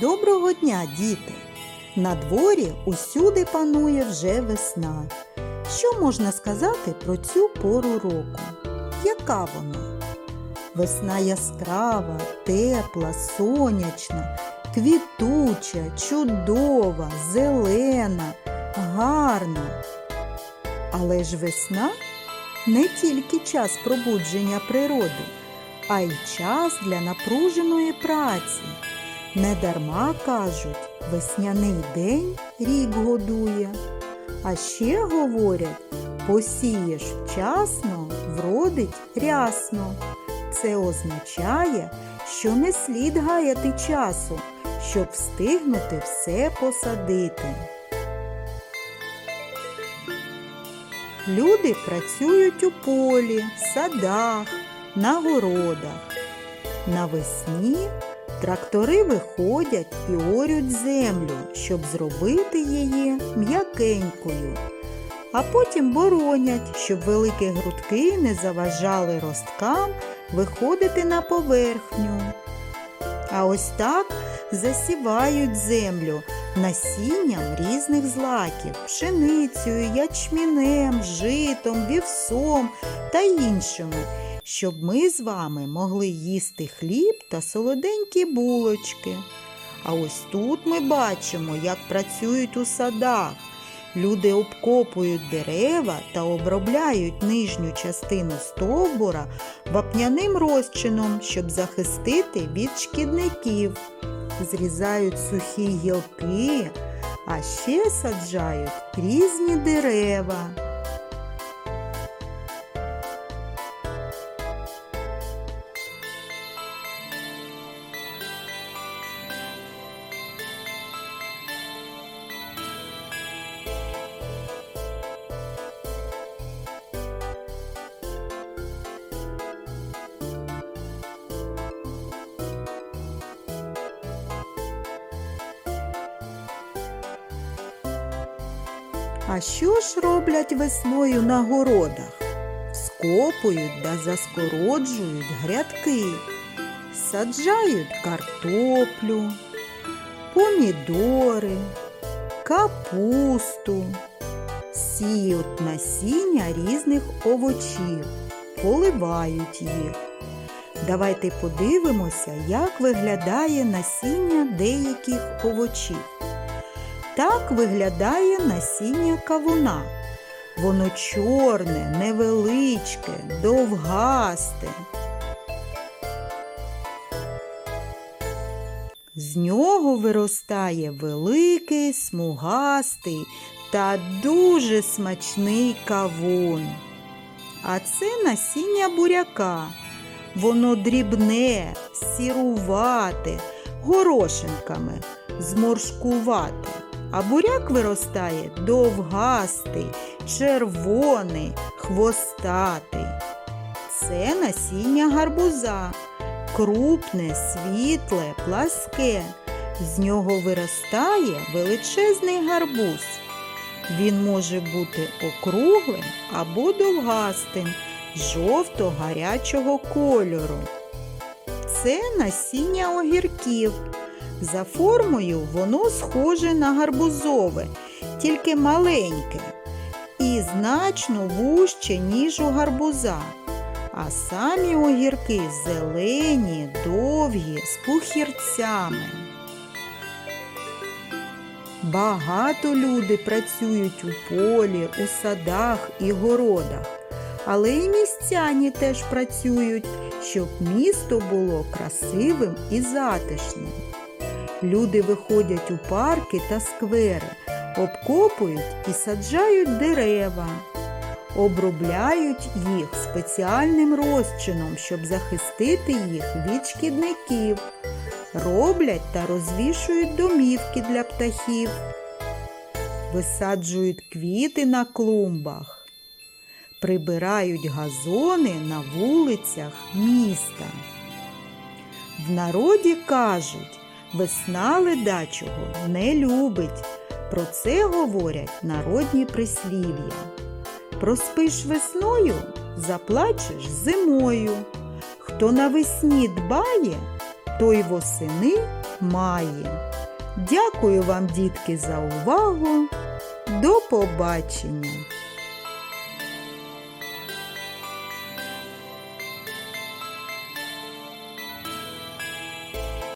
Доброго дня, діти! На дворі усюди панує вже весна. Що можна сказати про цю пору року? Яка вона? Весна яскрава, тепла, сонячна, квітуча, чудова, зелена, гарна. Але ж весна не тільки час пробудження природи, а й час для напруженої праці. Недарма кажуть, весняний день рік годує. А ще говорять, посієш вчасно, вродить рясно. Це означає, що не слід гаяти часу, щоб встигнути все посадити. Люди працюють у полі, садах, на городах. Навесні трактори виходять і орють землю, щоб зробити її м'якенькою, а потім боронять, щоб великі грудки не заважали росткам виходити на поверхню. А ось так засівають землю насінням різних злаків, пшеницею, ячмінем, житом, вівсом та іншими, щоб ми з вами могли їсти хліб та солоденькі булочки. А ось тут ми бачимо, як працюють у садах. Люди обкопують дерева та обробляють нижню частину стовбура вапняним розчином, щоб захистити від шкідників. Зрізають сухі гілки, а ще саджають різні дерева. А що ж роблять весною на городах? Скопують та заскороджують грядки, саджають картоплю, помідори, капусту, сіють насіння різних овочів, поливають їх. Давайте подивимося, як виглядає насіння деяких овочів. Так виглядає насіння кавуна. Воно чорне, невеличке, довгасте. З нього виростає великий, смугастий та дуже смачний кавун. А це насіння буряка. Воно дрібне, сірувате, горошинками, зморшкувате. А буряк виростає довгастий, червоний, хвостатий. Це насіння гарбуза, крупне, світле, пласке. З нього виростає величезний гарбуз. Він може бути округлим або довгастим, жовто-гарячого кольору. Це насіння огірків. За формою воно схоже на гарбузове, тільки маленьке і значно вужче, ніж у гарбуза. А самі огірки зелені, довгі, з пухірцями. Багато люди працюють у полі, у садах і городах, але і містяні теж працюють, щоб місто було красивим і затишним. Люди виходять у парки та сквери, обкопують і саджають дерева, обробляють їх спеціальним розчином, щоб захистити їх від шкідників, роблять та розвішують домівки для птахів, висаджують квіти на клумбах, прибирають газони на вулицях міста. В народі кажуть, Весна ледачого не любить. Про це говорять народні прислів'я. Проспиш весною, заплачеш зимою. Хто навесні дбає, той восени має. Дякую вам, дітки, за увагу. До побачення!